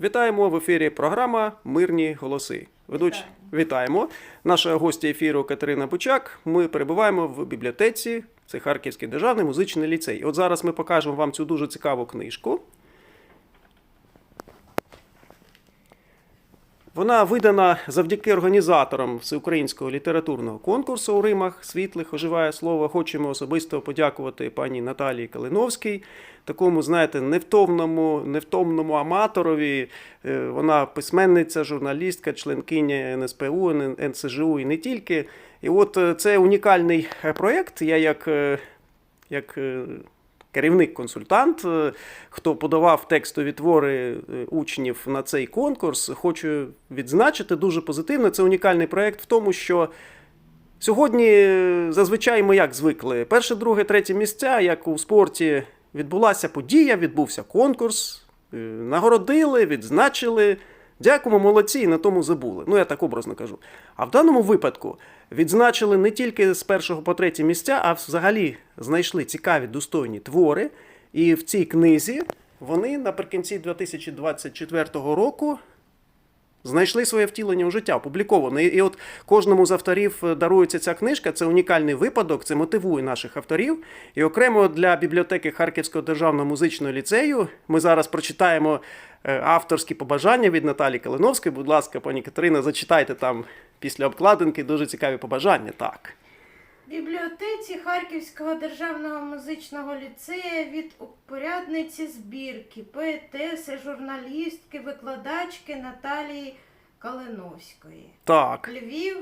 Вітаємо в ефірі програма Мирні голоси. Ведуч, Вітаємо. вітаємо. Наша гостя ефіру Катерина Бучак. Ми перебуваємо в бібліотеці. Це Харківський державний музичний ліцей. От зараз ми покажемо вам цю дуже цікаву книжку. Вона видана завдяки організаторам всеукраїнського літературного конкурсу у Римах Світлих оживає слово. Хочемо особисто подякувати пані Наталії Калиновській, такому, знаєте, невтомному, невтомному аматорові. Е, Вона письменниця, журналістка, членкиня НСПУ, НСЖУ і не тільки. І от е, це унікальний е, проєкт. Я як, як керівник-консультант, е, хто подавав текстові твори е, учнів на цей конкурс, хочу відзначити дуже позитивно. Це унікальний проєкт в тому, що сьогодні е, зазвичай ми як звикли: перше, друге, третє місця, як у спорті відбулася подія, відбувся конкурс, нагородили, відзначили. Дякуємо, молодці, і на тому забули. Ну, я так образно кажу. А в даному випадку відзначили не тільки з першого по третє місця, а взагалі знайшли цікаві достойні твори. І в цій книзі вони наприкінці 2024 року знайшли своє втілення у життя, опубліковано. І, і от кожному з авторів е, дарується ця книжка. Це унікальний випадок, це мотивує наших авторів. І окремо для бібліотеки Харківського державного музичного ліцею ми зараз прочитаємо е, авторські побажання від Наталі Калиновської. Будь ласка, пані Катерина, зачитайте там після обкладинки дуже цікаві побажання. Так. Бібліотеці Харківського державного музичного ліцея від упорядниці збірки, поетеси, журналістки, викладачки Наталії Калиновської. Так. Львів,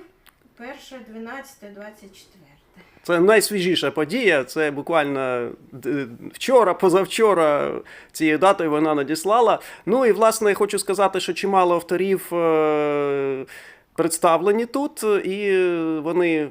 1.12.24. Це найсвіжіша подія. Це буквально вчора, позавчора цією датою вона надіслала. Ну і власне я хочу сказати, що чимало авторів. е, Представлені тут, і вони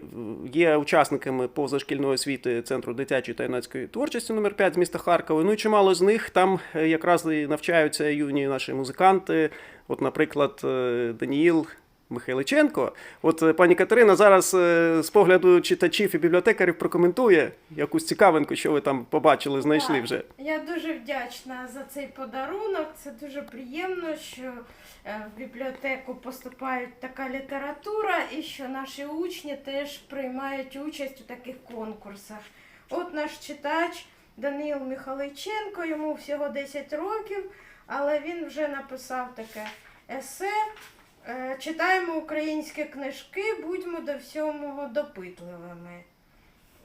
є учасниками позашкільної освіти Центру дитячої та юнацької творчості номер 5 з міста Харкова. Ну і чимало з них там е, якраз і навчаються юні наші музиканти. От, наприклад, е, Даніїл Михайличенко. От е, пані Катерина зараз е, з погляду читачів і бібліотекарів прокоментує якусь цікавинку, що ви там побачили, знайшли Так. вже. Я дуже вдячна за цей подарунок. Це дуже приємно, що е, в бібліотеку поступають така література і що наші учні теж приймають участь у таких конкурсах. От наш читач Даниїл Михайличенко, йому всього 10 років, але він вже написав таке есе. Е, Читаємо українські книжки, будьмо до всього допитливими.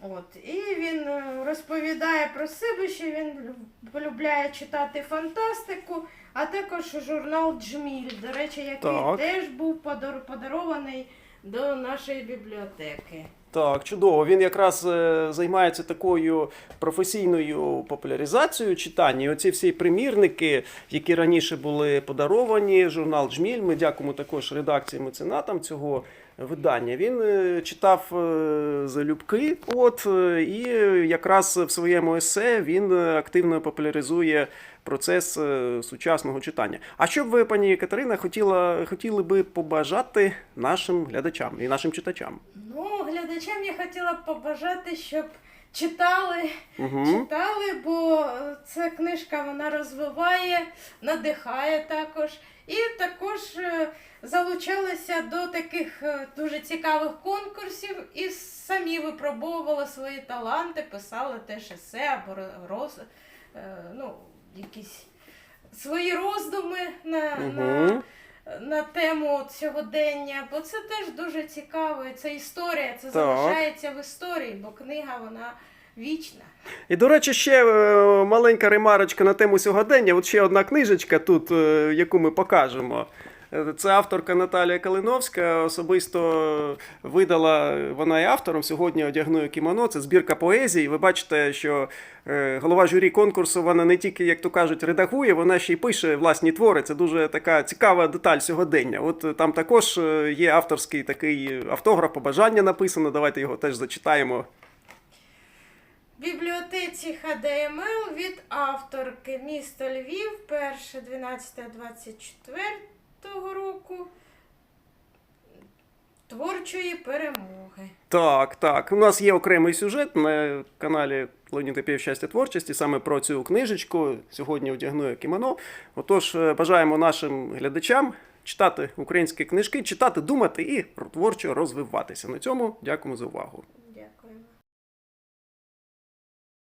От, і він е, розповідає про себе, що він полюбляє читати фантастику, а також журнал Джміль, до речі, який Так. теж був подар- подарований до нашої бібліотеки. Так, чудово. Він якраз е, займається такою професійною популяризацією читання. І Оці всі примірники, які раніше були подаровані, журнал Джміль. Ми дякуємо також редакції меценатам цього видання. Він е, читав е, залюбки, от е, і якраз в своєму есе він е, активно популяризує процес е, сучасного читання. А що б ви, пані Катерина, хотіла, хотіли би побажати нашим глядачам і нашим читачам? Ну, глядачам я хотіла б побажати, щоб читали, Угу. читали, бо е, ця книжка вона розвиває, надихає також. І також е, залучалися до таких дуже цікавих конкурсів і самі випробовували свої таланти, писали теж есе або ро- роз, ну, якісь свої роздуми на, на, на тему от сьогодення, бо це теж дуже цікаво. і Це історія, це залишається в історії, бо книга вона вічна. І, до речі, ще е, маленька ремарочка на тему сьогодення. От ще одна книжечка тут, е, яку ми покажемо. Це авторка Наталія Калиновська. Особисто видала вона і автором. Сьогодні одягнує кімоно. Це збірка поезії. Ви бачите, що е, голова журі конкурсу вона не тільки, як то кажуть, редагує, вона ще й пише власні твори. Це дуже така цікава деталь сьогодення. От е, там також е, є авторський такий автограф, побажання написано. Давайте його теж зачитаємо. Бібліотеці ХДМЛ від авторки місто Львів, 1.12.24 року. Творчої перемоги. Так, так. У нас є окремий сюжет на каналі Леонід щастя творчості саме про цю книжечку. Сьогодні одягну я кімоно. Отож, е, бажаємо нашим глядачам читати українські книжки, читати, думати і творчо розвиватися. На цьому дякуємо за увагу.